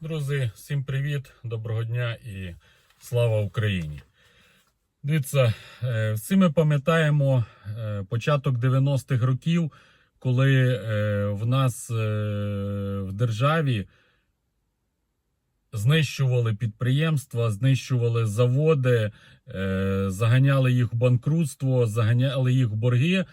Друзі, всім привіт, доброго дня і слава Україні. Дивіться, е, всі ми пам'ятаємо е, початок 90-х років, коли е, в нас в державі знищували підприємства, знищували заводи, заганяли їх в банкрутство, заганяли їх в борги.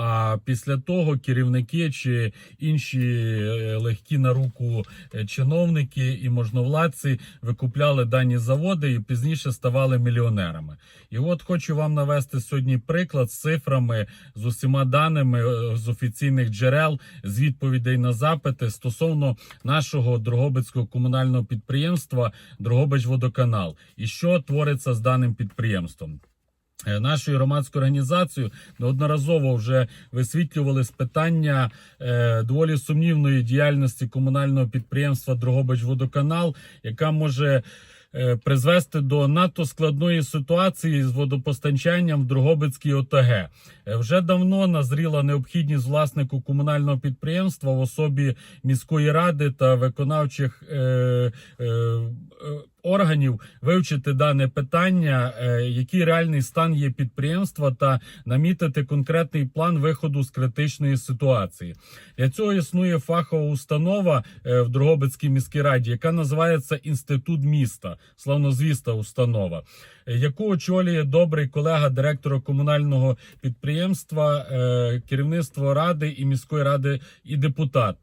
А після того керівники чи інші е, легкі на руку е, чиновники і можновладці викупляли дані заводи і пізніше ставали мільйонерами. І от хочу вам навести сьогодні приклад з цифрами, з усіма даними е, з офіційних джерел, з відповідей на запити стосовно нашого Дрогобицького комунального підприємства Дрогобич-Водоканал і що твориться з даним підприємством. Е, Нашою громадською організацією неодноразово вже висвітлювались питання е, доволі сумнівної діяльності комунального підприємства Дрогобич-Водоканал, яка може е, призвести до надто складної ситуації з водопостачанням в Дрогобицькій ОТГ. Е, Вже давно назріла необхідність власнику комунального підприємства в особі міської ради та виконавчих е, е, органів вивчити дане питання, е, який реальний стан є підприємства, та намітити конкретний план виходу з критичної ситуації. Для цього існує фахова установа е, в Дрогобицькій міській раді, яка називається Інститут міста, славнозвіста установа, е, яку очолює добрий колега директора комунального підприємства, керівництво ради і міської ради і депутат.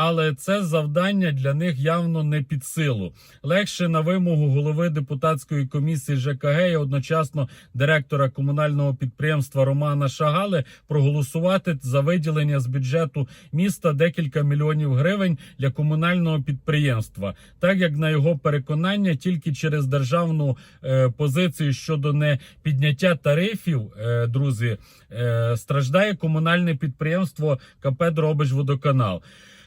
Але це завдання для них явно не під силу. Легше на вимогу голови депутатської комісії ЖКГ і одночасно директора комунального підприємства Романа Шагали проголосувати за виділення з бюджету міста декілька мільйонів гривень для комунального підприємства, так як на його переконання, тільки через державну е, позицію щодо не підняття тарифів, е, друзі, е, страждає комунальне підприємство КП Дробич-Водоканал.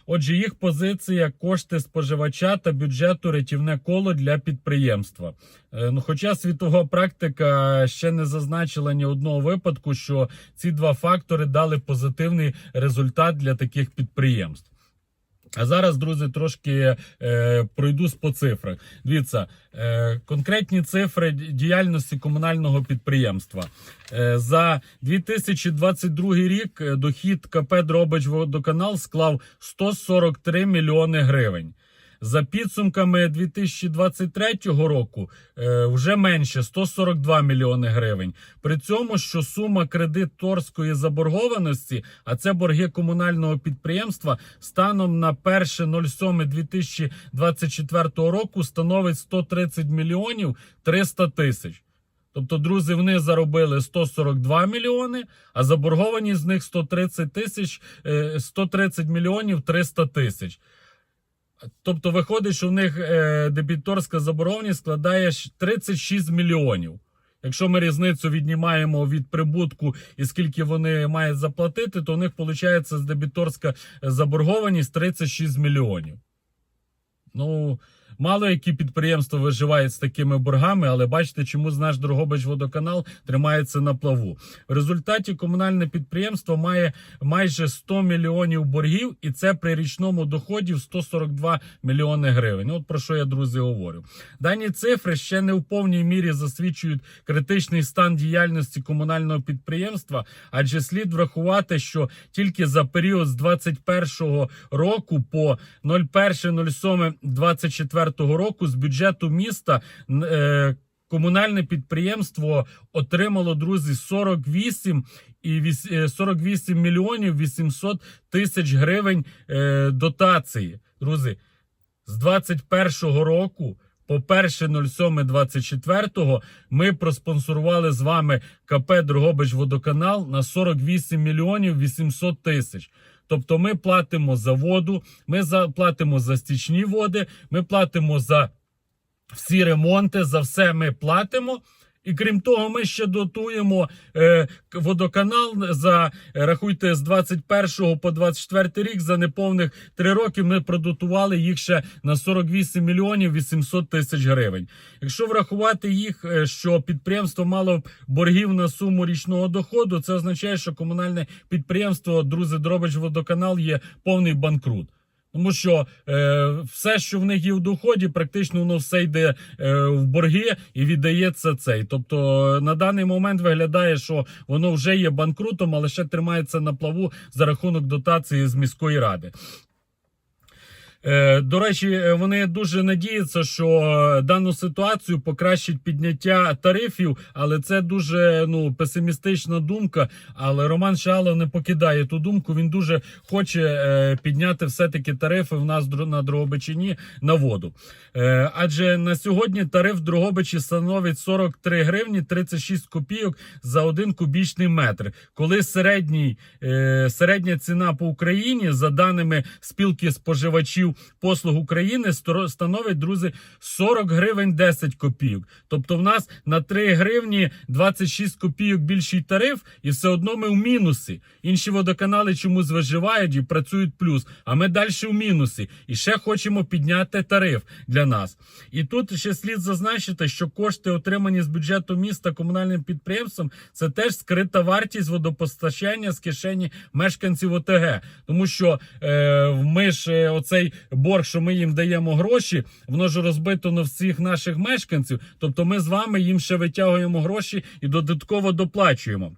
Отже, їх позиція кошти споживача та бюджету рятівне коло для підприємства. Е, Ну, хоча світова практика ще не зазначила ні одного випадку, що ці два фактори дали позитивний результат для таких підприємств. А зараз, друзі, трошки е, пройдусь по цифрах. Дивіться, е, конкретні цифри діяльності комунального підприємства. Е, за 2022 рік е, дохід КП Дробич Водоканал склав 143 мільйони гривень. За підсумками 2023 року е, вже менше 142 мільйони гривень. При цьому, що сума кредиторської заборгованості, а це борги комунального підприємства, станом на 1.07.2024 року становить 130 мільйонів 300 тисяч. Тобто, друзі, вони заробили 142 мільйони, а заборгованість з них 130 тисяч, е, 130 мільйонів 300 тисяч. Тобто виходить, що в них е, дебіторська заборгованість складає 36 мільйонів. Якщо ми різницю віднімаємо від прибутку і скільки вони мають заплатити, то у них виходить дебіторська заборгованість 36 мільйонів. Ну, мало які підприємства виживають з такими боргами, але бачите, чому наш Дрогобич водоканал тримається на плаву. В результаті комунальне підприємство має майже 100 мільйонів боргів, і це при річному доході в 142 мільйони гривень. От про що я, друзі, говорю. Дані цифри ще не в повній мірі засвідчують критичний стан діяльності комунального підприємства, адже слід врахувати, що тільки за період з 21 року по 01.07.24 року з бюджету міста е, комунальне підприємство отримало, друзі, 48 і віс- е, 48 мільйонів 800 тисяч гривень е, дотації. Друзі, з 21 року по 1.07.24 ми проспонсорували з вами КП Дрогобич Водоканал на 48 мільйонів 800 тисяч. Тобто ми платимо за воду, ми платимо за стічні води, ми платимо за всі ремонти, за все ми платимо. І крім того, ми ще дотуємо е, водоканал за е, рахуйте з 21 по 24 рік. За неповних 3 роки ми продотували їх ще на 48 мільйонів 800 тисяч гривень. Якщо врахувати їх, е, що підприємство мало боргів на суму річного доходу, це означає, що комунальне підприємство Друзі Дробич Водоканал є повний банкрут. Тому що е, все, що в них є в доході, практично воно все йде е, в борги і віддається цей. Тобто на даний момент виглядає, що воно вже є банкрутом, але ще тримається на плаву за рахунок дотації з міської ради. Е, До речі, е, вони дуже надіються, що е, дану ситуацію покращить підняття тарифів, але це дуже ну песимістична думка. Але Роман Шалов не покидає ту думку. Він дуже хоче підняти все-таки тарифи в нас на Дрогобичині на воду. Адже на сьогодні тариф в Дрогобичі становить 43 гривні 36 копійок за один кубічний метр. Коли середній, середня ціна по Україні, за даними спілки споживачів послуг України, становить, друзі, 40 гривень 10 копійок. Тобто в нас на 3 гривні 26 копійок більший тариф, і все одно ми в мінусі. Інші водоканали чомусь виживають і працюють плюс, а ми далі в мінусі. І ще хочемо підняти тариф для нас. І тут ще слід зазначити, що кошти, отримані з бюджету міста комунальним підприємством, це теж скрита вартість водопостачання з кишені мешканців ОТГ. Тому що е, ми ж е, оцей борг, що ми їм даємо гроші, воно ж розбито на всіх наших мешканців. Тобто ми з вами їм ще витягуємо гроші і додатково доплачуємо.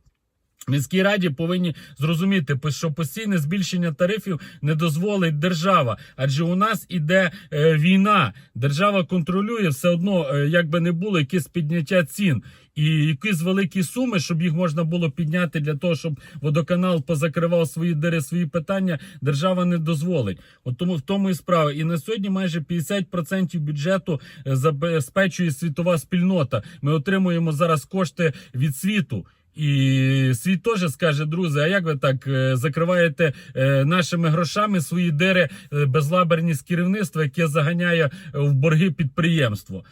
Міській раді повинні зрозуміти, що постійне збільшення тарифів не дозволить держава, адже у нас іде е, війна. Держава контролює все одно, е, як би не було якесь підняття цін. І якісь великі суми, щоб їх можна було підняти для того, щоб водоканал позакривав свої дири, свої питання, держава не дозволить. От тому в тому і справа. І на сьогодні майже 50% бюджету е, забезпечує світова спільнота. Ми отримуємо зараз кошти від світу. І світ теж скаже, друзі, а як ви так е, закриваєте е, нашими грошами свої дири е, безлаберність керівництва, яке заганяє в борги підприємство?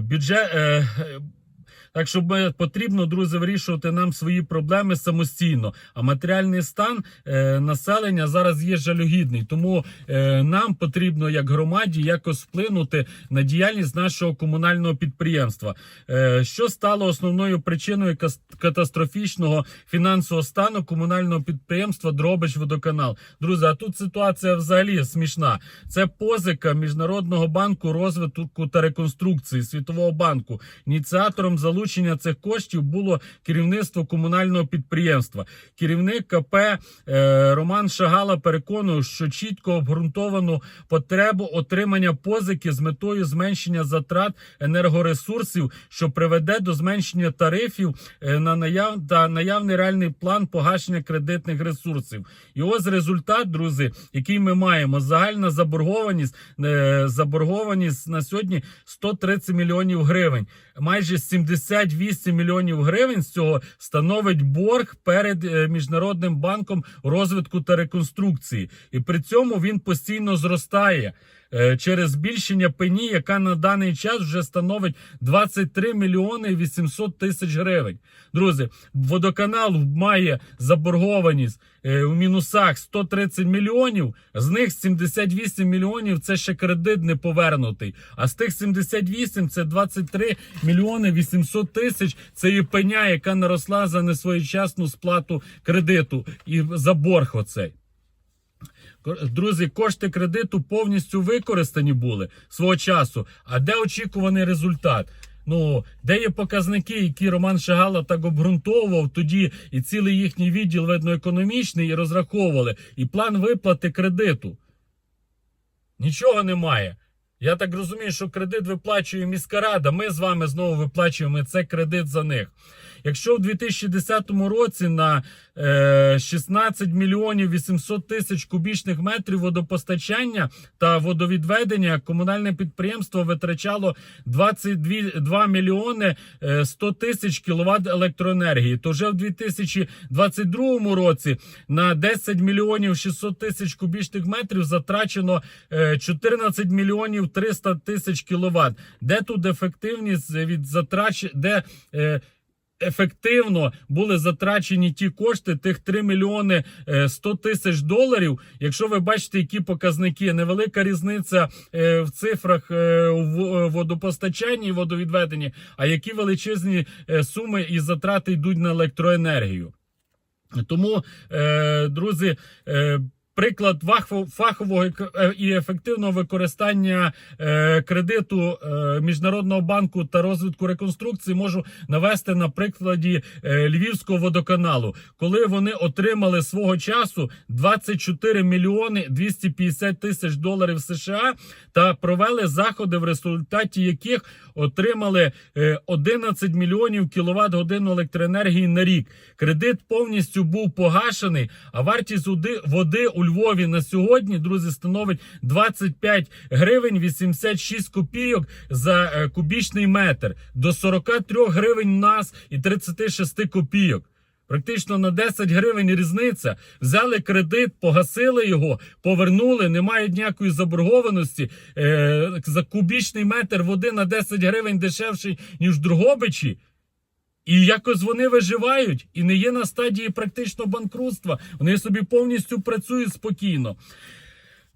Бюджет. Так що потрібно, друзі, вирішувати нам свої проблеми самостійно. А матеріальний стан е, населення зараз є жалюгідний. Тому е, нам потрібно, як громаді, якось вплинути на діяльність нашого комунального підприємства. Е, що стало основною причиною катастрофічного фінансового стану комунального підприємства Дробич Водоканал? Друзі, а тут ситуація взагалі смішна. Це позика Міжнародного банку розвитку та реконструкції Світового банку. Ініціатором залучення цих коштів було керівництво комунального підприємства. Керівник КП е, Роман Шагала переконує, що чітко обґрунтовану потребу отримання позики з метою зменшення затрат енергоресурсів, що приведе до зменшення тарифів е, на наяв та наявний реальний план погашення кредитних ресурсів. І ось результат, друзі, який ми маємо. Загальна заборгованість е, заборгованість на сьогодні 130 мільйонів гривень. Майже 78 мільйонів гривень з цього становить борг перед е, міжнародним банком розвитку та реконструкції, і при цьому він постійно зростає. Е, Через збільшення пені, яка на даний час вже становить 23 мільйони 800 тисяч гривень. Друзі, водоканал має заборгованість е, у мінусах 130 мільйонів. З них 78 мільйонів це ще кредит не повернутий. А з тих 78 це 23 мільйони 800 тисяч. Це і пеня, яка наросла за несвоєчасну сплату кредиту і за борг оцей. Друзі, кошти кредиту повністю використані були свого часу. А де очікуваний результат? Ну, де є показники, які Роман Шагала так обґрунтовував тоді, і цілий їхній відділ видно економічний, і розраховували, і план виплати кредиту. Нічого немає. Я так розумію, що кредит виплачує міська рада. Ми з вами знову виплачуємо це кредит за них. Якщо в 2010 році на е, 16 мільйонів 800 тисяч кубічних метрів водопостачання та водовідведення комунальне підприємство витрачало 22 2 мільйони е, 100 тисяч кіловат електроенергії, то вже в 2022 році на 10 мільйонів 600 тисяч кубічних метрів затрачено е, 14 мільйонів 300 тисяч кіловат. Де тут ефективність від затрач... де е, ефективно були затрачені ті кошти, тих 3 мільйони е, 100 тисяч доларів. Якщо ви бачите, які показники, невелика різниця е, в цифрах е, в е, водопостачанні і водовідведенні, а які величезні е, суми і затрати йдуть на електроенергію. Тому, е, друзі, е, приклад фахового е, і ефективного використання е, кредиту е, Міжнародного банку та розвитку реконструкції можу навести на прикладі Львівського водоканалу, коли вони отримали свого часу 24 мільйони 250 тисяч доларів США та провели заходи, в результаті яких отримали е, 11 мільйонів кіловат годин електроенергії на рік. Кредит повністю був погашений, а вартість води у Львові на сьогодні, друзі, становить 25 гривень 86 копійок за е, кубічний метр до 43 гривень у нас і 36 копійок. Практично на 10 гривень різниця. Взяли кредит, погасили його, повернули, немає ніякої заборгованості. Е, за кубічний метр води на 10 гривень дешевший, ніж в Другобичі. І якось вони виживають і не є на стадії практично банкрутства. Вони собі повністю працюють спокійно.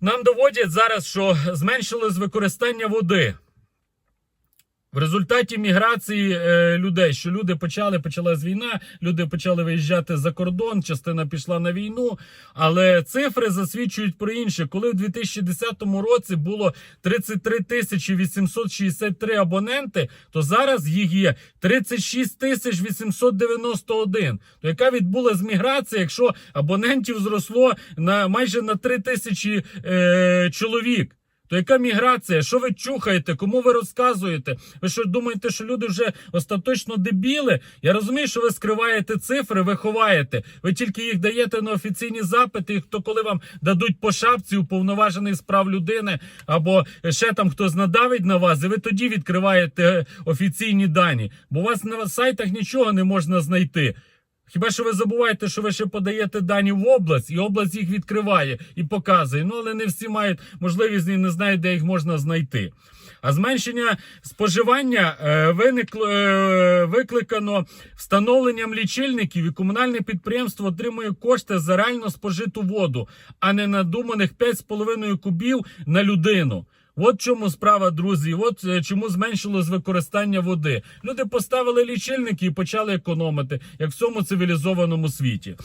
Нам доводять зараз, що зменшилось використання води. В результаті міграції е, людей, що люди почали, почалась війна, люди почали виїжджати за кордон, частина пішла на війну. Але цифри засвідчують про інше. Коли в 2010 році було 33 тисячі 863 абоненти, то зараз їх є 36 тисяч 891. То яка відбулась міграція, якщо абонентів зросло на майже на 3 тисячі е, чоловік? То яка міграція? Що ви чухаєте? Кому ви розказуєте? Ви що думаєте, що люди вже остаточно дебіли? Я розумію, що ви скриваєте цифри, ви ховаєте. Ви тільки їх даєте на офіційні запити. І хто коли вам дадуть по шапці уповноважений з прав людини, або ще там хтось надавить на вас, і ви тоді відкриваєте офіційні дані. Бо у вас на сайтах нічого не можна знайти. Хіба що ви забуваєте, що ви ще подаєте дані в область, і область їх відкриває і показує. Ну але не всі мають можливість і не знають, де їх можна знайти. А зменшення споживання е, виникло е, викликано встановленням лічильників, і комунальне підприємство отримує кошти за реально спожиту воду, а не надуманих 5,5 кубів на людину. От чому справа, друзі. От е, чому зменшилось використання води. Люди поставили лічильники і почали економити, як в цьому цивілізованому світі.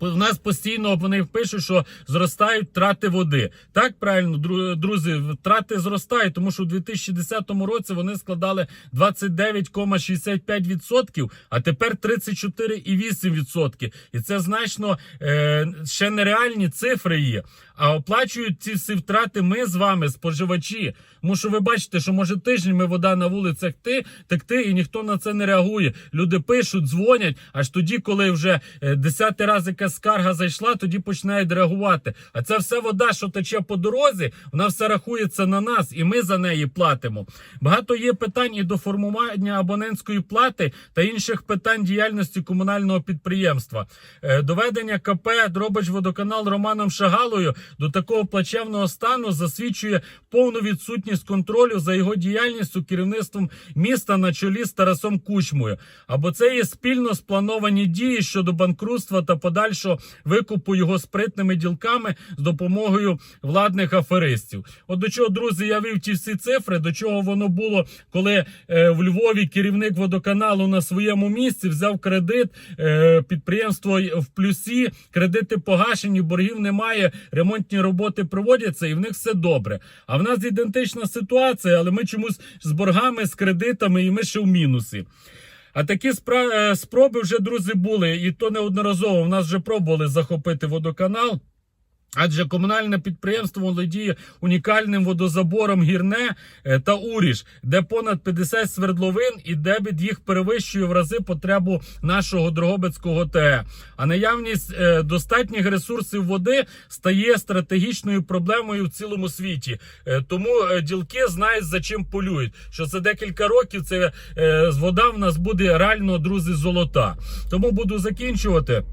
В нас постійно вони пишуть, що зростають трати води. Так правильно, друзі, трати зростають, тому що у 2010 році вони складали 29,65%, а тепер 34,8%. І це значно е, ще нереальні цифри є. А оплачують ці всі втрати ми з вами, споживачі. Тому що ви бачите, що може тижнями вода на вулицях ти, текти, і ніхто на це не реагує. Люди пишуть, дзвонять. Аж тоді, коли вже е, десятий раз якась скарга зайшла, тоді починають реагувати. А ця вся вода, що тече по дорозі, вона все рахується на нас, і ми за неї платимо. Багато є питань і до формування абонентської плати та інших питань діяльності комунального підприємства. Е, Доведення КП Дробач водоканал Романом Шагалою до такого плачевного стану засвідчує повну відсутність контролю за його діяльністю керівництвом міста на чолі з Тарасом Кучмою. Або це є спільно сплановані дії щодо банкрутства та подальшого викупу його спритними ділками з допомогою владних аферистів. От до чого, друзі, я вив ті всі цифри, до чого воно було, коли е, в Львові керівник водоканалу на своєму місці взяв кредит, е, підприємство в плюсі, кредити погашені, боргів немає, ремонтні роботи проводяться, і в них все добре. А в нас ідентична ситуація, але ми чомусь з боргами, з кредитами, і ми ще в мінусі. А такі е, спроби вже, друзі, були, і то неодноразово. В нас вже пробували захопити водоканал. Адже комунальне підприємство володіє унікальним водозабором гірне е, та уріж, де понад 50 свердловин і дебіт їх перевищує в рази потребу нашого Дрогобицького ТЕ. А наявність е, достатніх ресурсів води стає стратегічною проблемою в цілому світі. Е, тому ділки знають за чим полюють. Що за декілька років це вода в нас буде реально, друзі, золота. Тому буду закінчувати.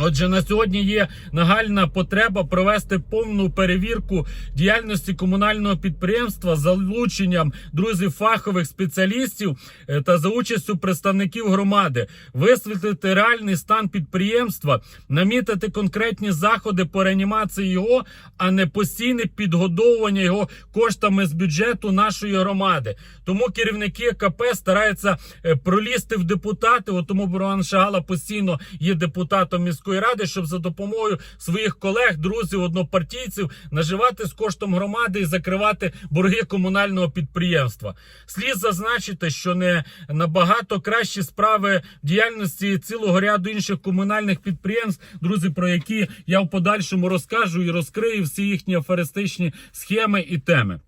Отже, на сьогодні є нагальна потреба провести повну перевірку діяльності комунального підприємства з залученням друзів фахових спеціалістів е, та за участю представників громади, висвітлити реальний стан підприємства, намітити конкретні заходи по реанімації його, а не постійне підгодовування його коштами з бюджету нашої громади. Тому керівники КП стараються е, пролізти в депутати. От тому Роман Шагала постійно є депутатом міської міської ради, щоб за допомогою своїх колег, друзів, однопартійців наживати з коштом громади і закривати борги комунального підприємства. Слід зазначити, що не набагато кращі справи діяльності цілого ряду інших комунальних підприємств, друзі, про які я в подальшому розкажу і розкрию всі їхні аферистичні схеми і теми.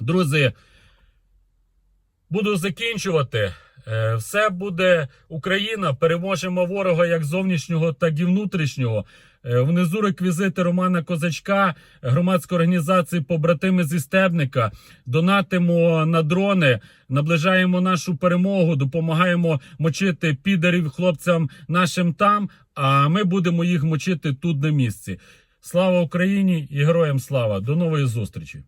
Друзі, буду закінчувати. Е, Все буде Україна. Переможемо ворога як зовнішнього, так і внутрішнього. Е, Внизу реквізити Романа Козачка, громадської організації Побратими зі Стебника. Донатимо на дрони, наближаємо нашу перемогу, допомагаємо мочити підарів хлопцям нашим там. А ми будемо їх мочити тут на місці. Слава Україні і героям слава! До нової зустрічі!